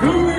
Who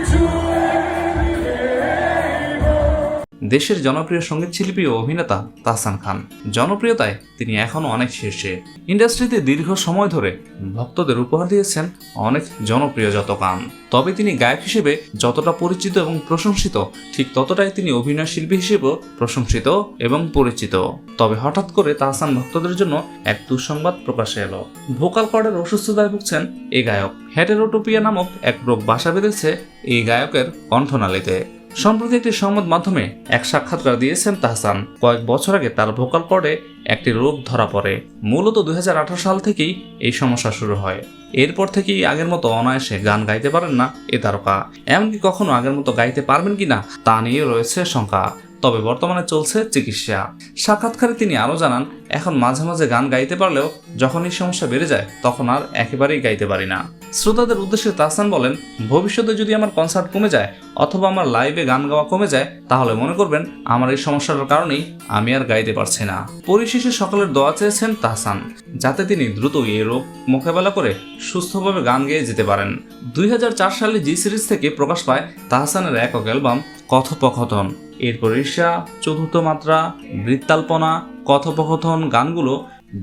দেশের জনপ্রিয় সংগীত শিল্পী ও অভিনেতা তাহসান খান। জনপ্রিয়তায় তিনি এখনও অনেক শীর্ষে। ইন্ডাস্ট্রিতে দীর্ঘ সময় ধরে ভক্তদের উপহার দিয়েছেন অনেক জনপ্রিয় যত গান তবে তিনি গায়ক হিসেবে যতটা পরিচিত এবং প্রশংসিত, ঠিক ততটাই তিনি অভিনয় শিল্পী হিসেবেও প্রশংসিত এবং পরিচিত। তবে হঠাৎ করে তাহসান ভক্তদের জন্য এক দুঃসংবাদ প্রকাশে এলো। ভোকাল কর্ডের অসুস্থতায় ভুগছেন এই গায়ক। হেটেরোটোপিয়া নামক এক রোগ বাসা বেঁধেছে এই গায়কের কণ্ঠনালীতে। সম্প্রতি একটি সংবাদ মাধ্যমে এক সাক্ষাৎকার দিয়েছেন তাহসান। কয়েক বছর আগে তার ভোকাল কর্ডে একটি রোগ ধরা পড়ে। মূলত দুই হাজার আঠারো সাল থেকেই এই সমস্যা শুরু হয়। এরপর থেকেই আগের মতো অনায়াসে গান গাইতে পারেন না এ তারকা। এমনকি কখনো আগের মতো গাইতে পারবেন কিনা তা নিয়ে রয়েছে শঙ্কা। তবে বর্তমানে চলছে চিকিৎসা। সাক্ষাৎকারে তিনি আরও জানান, এখন মাঝে মাঝে গান গাইতে পারলেও যখন এই সমস্যা বেড়ে যায়, তখন আর একেবারেই গাইতে পারি না। শ্রোতাদের উদ্দেশ্যে তাহসান বলেন, ভবিষ্যতে যদি আমার কনসার্ট কমে যায় অথবা আমার লাইভে গান গাওয়া কমে যায়, তাহলে মনে করবেন আমার এই সমস্যাটার কারণেই আমি আর গাইতে পারছি না। পরিশেষে সকলের দোয়া চেয়েছেন তাহসান, যাতে তিনি দ্রুত এই রোগ মোকাবেলা করে সুস্থভাবে গান গেয়ে যেতে পারেন। দুই হাজার চার সালে জি সিরিজ থেকে প্রকাশ পায় তাহসানের একক অ্যালবাম কথোপকথন। এরপর ঈর্ষা, চতুর্থ মাত্রা, বৃত্তাল্পনা, কথোপকথন গানগুলো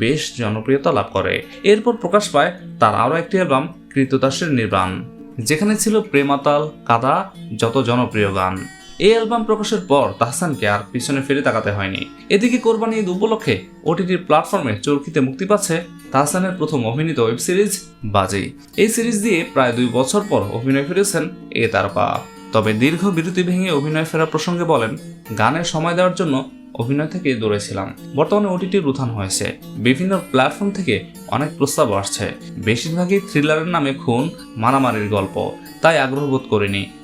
বেশ জনপ্রিয়তা লাভ করে। এরপর প্রকাশ পায় তার আরও একটি অ্যালবাম কৃতদাসের নির্বাণ, যেখানে ছিল প্রেমাতাল, কাদা, যত জনপ্রিয় গান। এই অ্যালবাম প্রকাশের পর তাহসানকে আর পিছনে ফিরে তাকাতে হয়নি। এদিকে কোরবানি ঈদ উপলক্ষে ওটিটির প্ল্যাটফর্মে চরকিতে মুক্তি পাচ্ছে তাহসানের প্রথম অভিনীত ওয়েব সিরিজ বাজি এই সিরিজ দিয়ে প্রায় দুই বছর পর অভিনয় ফিরেছেন এ তারকা। তবে দীর্ঘ বিরতি ভেঙে অভিনয় ফেরা প্রসঙ্গে বলেন, গানের সময় দেওয়ার জন্য অভিনয় থেকে দূরে ছিলাম। বর্তমানে ওটিটির রুথান হয়েছে। বিভিন্ন প্ল্যাটফর্ম থেকে অনেক প্রস্তাব আসছে। বেশিরভাগই থ্রিলারের নামে খুন, মারামারির গল্প। তাই আগ্রহ বোধ করিনি।